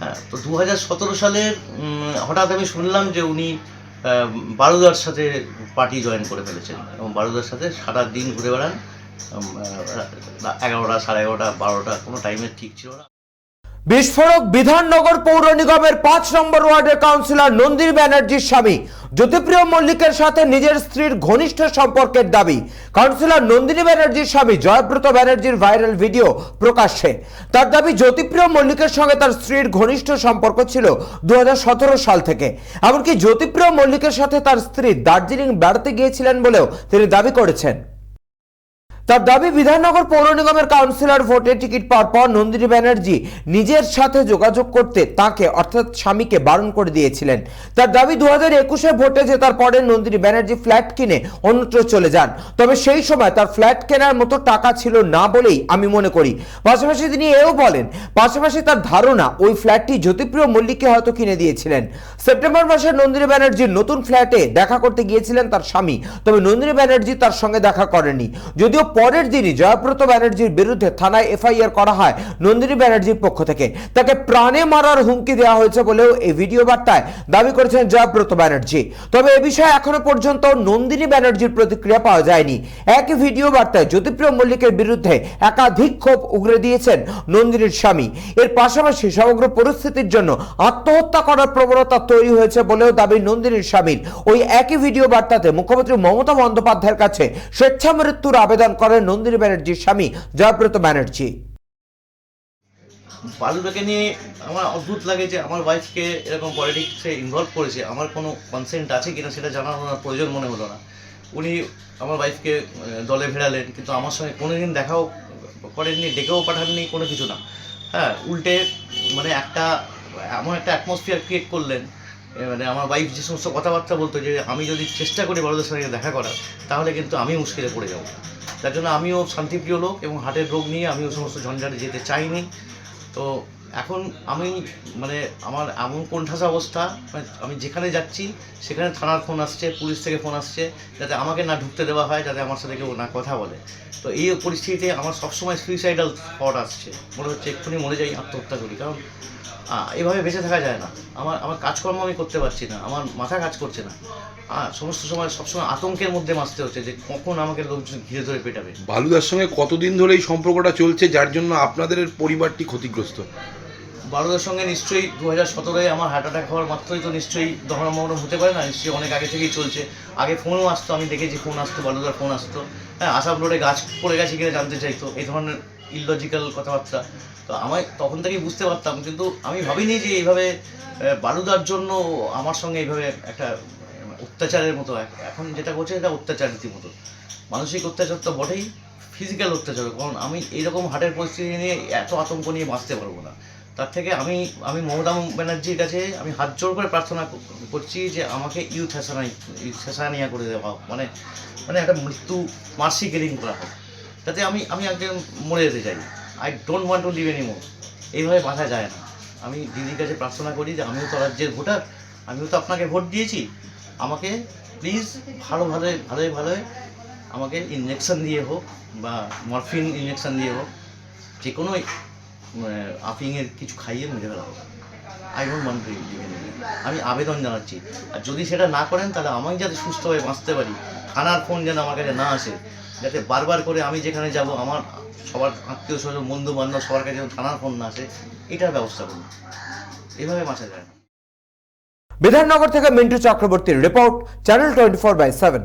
হ্যাঁ তো দু হাজার সালের হঠাৎ আমি শুনলাম যে উনি বারুদার সাথে পার্টি জয়েন করে ফেলেছেন এবং বারুদার সাথে সারা দিন ঘুরে বেড়ান এগারোটা, সাড়ে এগারোটা, বারোটা কোনো টাইমের ঠিক ছিল না। বিস্ফোরক বিধাননগর পৌর নিগমের পাঁচ নম্বর ওয়ার্ডের কাউন্সিলর নন্দির ব্যানার্জির স্বামী জ্যোতিপ্রিয় মল্লিকের সাথে নিজের স্ত্রীর ঘনিষ্ঠ সম্পর্কের দাবি। কাউন্সিলর নন্দিনী ব্যানার্জির স্বামী জয়ব্রত ব্যানার্জির ভাইরাল ভিডিও প্রকাশ্যে। তার দাবি, জ্যোতিপ্রিয় মল্লিকের সঙ্গে তার স্ত্রীর ঘনিষ্ঠ সম্পর্ক ছিল দু হাজার সতেরো সাল থেকে। এমনকি জ্যোতিপ্রিয় মল্লিকের সাথে তার স্ত্রী দার্জিলিং বেড়াতে গিয়েছিলেন বলেও তিনি দাবি করেছেন। তার দাবি, বিধাননগর পৌর নিগমের কাউন্সিলর ভোটে টিকিট পাওয়ার পর নন্দিনী ব্যানার্জি নিজের সাথে যোগাযোগ করতে তাকে, অর্থাৎ স্বামীকে বারণ করে দিয়েছিলেন। তার দাবি দু হাজার একুশে ভোটে জেতার পরে নন্দিনী ব্যানার্জি ফ্ল্যাট কিনে অন্যত্র চলে যান। তবে সেই সময় তার ফ্ল্যাট কেনার মতো টাকা ছিল না বলেই আমি মনে করি। পাশাপাশি তিনি এও বলেন, পাশাপাশি তার ধারণা, ওই ফ্ল্যাটটি জ্যোতিপ্রিয় মল্লিককে হয়তো কিনে দিয়েছিলেন। সেপ্টেম্বর মাসে নন্দিনী ব্যানার্জির নতুন ফ্ল্যাটে দেখা করতে গিয়েছিলেন তার স্বামী। তবে নন্দিনী ব্যানার্জি তার সঙ্গে দেখা করেনি যদিও পরের দিনই জয়ব্রত ব্যানার্জির বিরুদ্ধে থানায় এফআইআর করা হয়, নন্দিনী ব্যানার্জির পক্ষ থেকে। তাকে প্রাণে মারার হুমকি দেওয়া হয়েছে বলেও এই ভিডিও বার্তায় দাবি করেছেন জয়ব্রত ব্যানার্জি। তবে এ বিষয়ে এখনও পর্যন্ত নন্দিনী ব্যানার্জির প্রতিক্রিয়া পাওয়া যায়নি। একই ভিডিও বার্তায় জ্যোতিপ্রিয় মল্লিকের বিরুদ্ধে একাধিক ক্ষোভ উগরে দিয়েছেন নন্দিনীর স্বামী। এর পাশাপাশি সমগ্র পরিস্থিতির জন্য আত্মহত্যা করার প্রবণতা তৈরি হয়েছে বলেও দাবি নন্দিনীর স্বামীর। ওই একই ভিডিও বার্তাতে মুখ্যমন্ত্রী মমতা বন্দ্যোপাধ্যায়ের কাছে স্বেচ্ছা মৃত্যুর আবেদন করেন নন্দিনী ব্যানার্জির স্বামী জয়ব্রত ব্যানার্জি। বালুটাকে নিয়ে আমার অদ্ভুত লাগে যে আমার ওয়াইফকে এরকম পলিটিক্সে ইনভলভ করেছে। আমার কোনো কনসেন্ট আছে কিনা সেটা জানার প্রয়োজন মনে হলো না। উনি আমার ওয়াইফকে দলে ভেড়ালেন, কিন্তু আমার সঙ্গে কোনোদিন দেখাও করেননি, ডেকেও পাঠাননি, কোনো কিছু না। হ্যাঁ উল্টে মানে একটা, এমন একটা অ্যাটমসফিয়ার ক্রিয়েট করলেন মানে আমার ওয়াইফ যে সমস্ত কথাবার্তা বলতো যে আমি যদি চেষ্টা করি বড়দের সঙ্গে দেখা করার, তাহলে কিন্তু আমি মুশকিলে পড়ে যাব। তার জন্য আমিও শান্তিপ্রিয় লোক এবং হার্টের রোগ নিয়ে আমিও সমস্ত ঝঞ্ঝাটে যেতে চাইনি। তো এখন আমি মানে আমার এমন কোণঠাসা অবস্থা মানে আমি যেখানে যাচ্ছি, সেখানে থানার ফোন আসছে, পুলিশ থেকে ফোন আসছে, যাতে আমাকে না ঢুকতে দেওয়া হয়, যাতে আমার সাথে কেউ না কথা বলে। তো এই পরিস্থিতিতে আমার সবসময় সুইসাইডাল থট আসছে। মনে হচ্ছে এক্ষুনি মরে যাই, আত্মহত্যা করি। কারণ এভাবে বেঁচে থাকা যায় না। আমার আমার কাজকর্ম আমি করতে পারছি না আমার মাথা কাজ করছে না। আর সমস্ত সময় সবসময় আতঙ্কের মধ্যে বাঁচতে হচ্ছে যে কখন আমাকে লোকজন ঘিরে ধরে পেটাবে। বালুদার সঙ্গে কতদিন ধরে এই সম্পর্কটা চলছে যার জন্য আপনাদের পরিবারটি ক্ষতিগ্রস্ত? বারোদের সঙ্গে নিশ্চয়ই দু হাজার সতেরোয় আমার হার্ট অ্যাটাক হওয়ার মাত্রই তো নিশ্চয়ই দহন মহরম হতে পারে না নিশ্চয়ই অনেক আগে থেকেই চলছে। আগে ফোনও আসতো আমি দেখেছি ফোন আসতো বালুদার ফোন আসতো। হ্যাঁ আসাম রোডে গাছ পড়ে গেছে কিনা জানতে চাইতো এই ধরনের ইললজিক্যাল কথাবার্তা। তো আমি তখন থেকেই বুঝতে পারতাম কিন্তু আমি ভাবিনি যে এইভাবে আহ, বালুদার জন্য আমার সঙ্গে এইভাবে একটা অত্যাচারের মতো। এখন যেটা করছে এটা অত্যাচার রীতিমতো মানসিক অত্যাচার তো বটেই ফিজিক্যাল অত্যাচার। কারণ আমি এইরকম হার্টের পরিস্থিতি নিয়ে এত আতঙ্ক নিয়ে বাঁচতে পারব না। তার থেকে আমি আমি মমতা ব্যানার্জির কাছে আমি হাত জোর করে প্রার্থনা করছি যে আমাকে ইউথ হ্যাসানাই ইউথ হ্যাসানিয়া করে দেওয়া হোক। মানে মানে একটা মৃত্যু মার্সি কিলিং করা হোক। যাতে আমি আমি একজন মরে যেতে চাই। I don't want to live anymore এইভাবে বাঁচা যায় না। আমি দিদির কাছে প্রার্থনা করি যে আমিও তো রাজ্যের ভোটার, আমিও তো আপনাকে ভোট দিয়েছি। আমাকে প্লিজ ভালো ভালো ভালোই ভালোই আমাকে ইঞ্জেকশন দিয়ে হোক বা মরফিন ইঞ্জেকশন দিয়ে হোক যে কোনো আফিংয়ের কিছু খাইয়ে মেরে ফেলা হোক। আই ডোন্ট ওয়ান্ট টু আমি আবেদন জানাচ্ছি। আর যদি সেটা না করেন, তাহলে আমি যাতে সুস্থভাবে বাঁচতে পারি। থানার ফোন যেন আমার কাছে না আসে। যাতে বারবার করে আমি যেখানে যাব, আমার সবার আত্মীয় স্বজন বন্ধু বান্ধব সবার কাছে যেন থানার ফোন না আসে, এটার ব্যবস্থা করুন। এভাবে বাঁচা যায় না। বিধাননগর থেকে মিন্টু চক্রবর্তীর report channel twenty four by seven